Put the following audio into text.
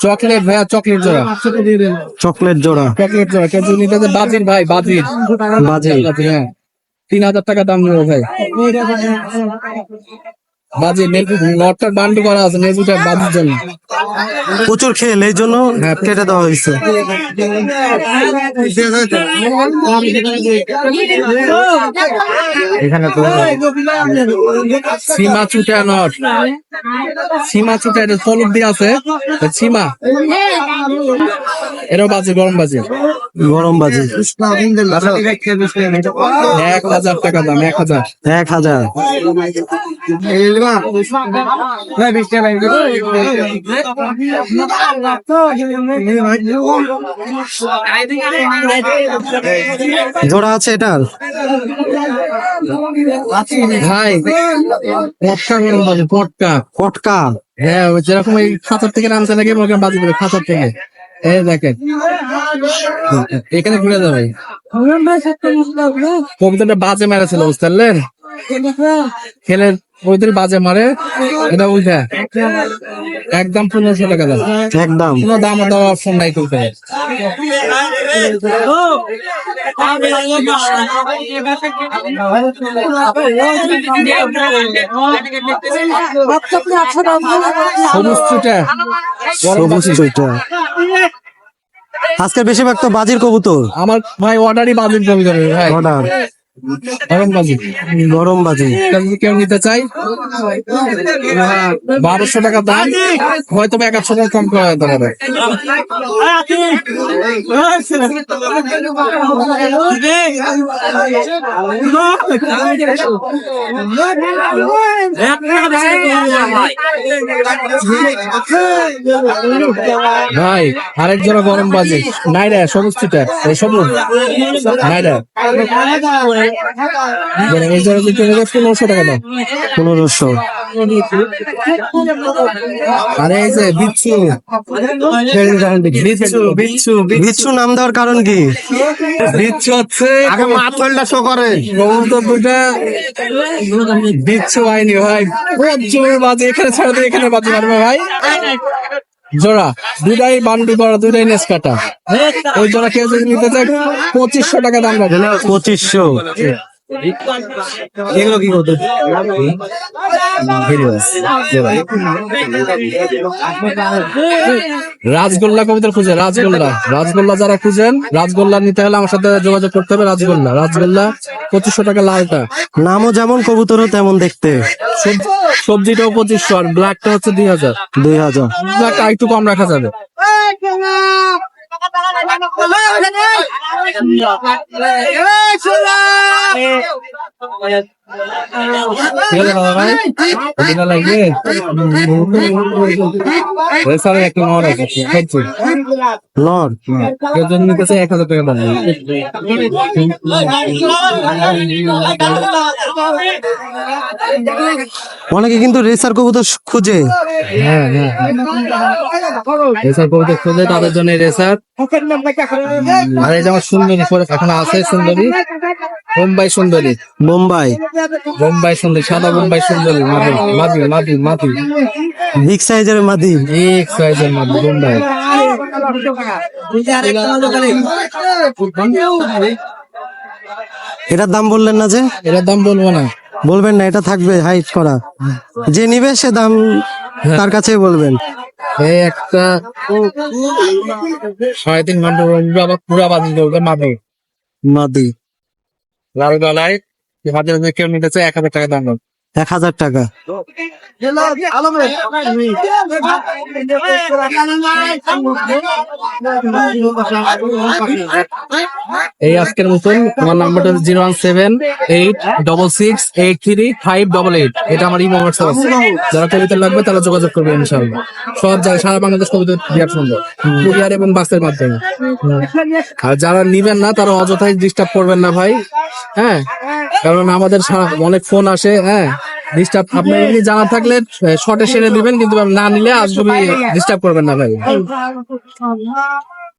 Chocolate ভাইয়া chocolate জোড়া। Chocolate জোড়া। চকলেট জোড়া। কেউ নিতে বাজির ভাই বাজির। বাজে বাজির, হ্যাঁ। তিন হাজার টাকা দাম নেব ভাই। বাজির নটটার বান্ডু করা আছে নেজুটার বাজির জন্য। প্রচুর খেল এই জন্য হ্যাঁ। কেটে দেওয়া হয়েছে। এখানে তো সীমা চুটা নট সীমা চুটা এটা ফলক দিয়ে আছে। সীমা। এটাও বাজে গরম বাজে। গরম বাজে। এক হাজার টাকা দাম এক হাজার। এক হাজার। জোড়া আছে এটার ভাই পটকা পটকা হ্যাঁ যেরকম এই খাঁচার থেকে নামছে নাকি মনে বাজি করে খাঁচার থেকে এই দেখেন এখানে ঘুরে যাবে কবিতাটা বাজে মেরেছিল বুঝতে পারলেন খেলে ওইদের বাজে মারে এটা উঠে একদম পনেরোশো টাকা দাম। একদম। কোনো দাম দেওয়ার অপশন নাই সবুজ চুইটা আজকে বেশিরভাগ তো বাজির কবুতর। আমার ভাই অর্ডারই বাজির কবি দেবে ভাই। অর্ডার গরম নিতে চাই? বারোশো টাকা দাম। হয়তো বা এক একশো টাকা কম করা যেতে পারে। ভাই, আরেক গরম বাজি। নাই রে সবুজ। চিটা এই এই জোড়া পনেরোশো। টাকা দাম পনেরোশো আরে এই যে বিচ্ছু। বিচ্ছু বিচ্ছু বিচ্ছু নাম দেওয়ার কারণ কি? বিচ্ছু হচ্ছে আগে মাথলটা শো করে। দুটা বিচ্ছু হয়নি ভাই প্রচুর বাজে এখানে ছাড়া এখানে বাজে মারবে ভাই। জোড়া দুটাই বান্ডু করা দুটাই নেস কাটা ওই জোড়া কেউ যদি নিতে চায়, পঁচিশশো টাকা দাম লাগবে পঁচিশশো। এগুলো কি করতে? রাজগোল্লা কবিতা খুঁজে রাজগোল্লা। রাজগোল্লা যারা খুঁজেন রাজগোল্লা নিতে হলে আমার সাথে যোগাযোগ করতে হবে রাজগোল্লা। রাজগোল্লা পঁচিশশো টাকা লালটা। নামও যেমন কবুতরও তেমন দেখতে। সব- সবজিটাও পঁচিশশো আর ব্ল্যাকটা হচ্ছে দুই হাজার। দুই হাজার। ব্ল্যাকটা একটু কম রাখা যাবে। ঠিক এক হাজার টাকা দাম। অনেকে কিন্তু রেসার কবুতর খুঁজে। হ্যাঁ হ্যাঁ। রেসার করতে খোঁজে তাদের জন্য রেসার। আর এই যে আমার সুন্দরী পরে এখন আছে সুন্দরী। বোম্বাই সুন্দরী। বোম্বাই। বোম্বাই সুন্দরী সাদা বোম্বাই সুন্দরী মাধি মাদি মাধি মাধি বিগ সাইজের মাদি। এক সাইজের মাধি বোম্বাই। এটার দাম বললেন না যে? এটার দাম বলব না। বলবেন না এটা থাকবে হাইট করা। যে নিবে সে দাম তার কাছেই বলবেন। এই একটা সাড়ে তিন ঘণ্টা পুরা বাজি করবে মাধি মাদি। লাল গলায় হাজার হাজার কেউ নিতেছে এক হাজার টাকা দাম। এক হাজার টাকা। এই আজকের মতন আমার নাম্বারটা zero one seven eight double six eight three five double eight. এটা আমার ইমো হোয়াটসঅ্যাপ আছে। যারা কবিতা লাগবে তারা যোগাযোগ করবে ইনশাআল্লাহ। সব জায়গায় সারা বাংলাদেশ কবিতা দেওয়ার সুন্দর। কুরিয়ার এবং বাসের মাধ্যমে। আর যারা নিবেন না তারা অযথাই ডিস্টার্ব করবেন না ভাই। হ্যাঁ? কারণ আমাদের সারা- অনেক ফোন আসে হ্যাঁ? ডিস্টার্ব আপনার যদি জানা থাকলে শর্টে সেরে দিবেন কিন্তু না নিলে আসবে ডিস্টার্ব করবেন না ভাই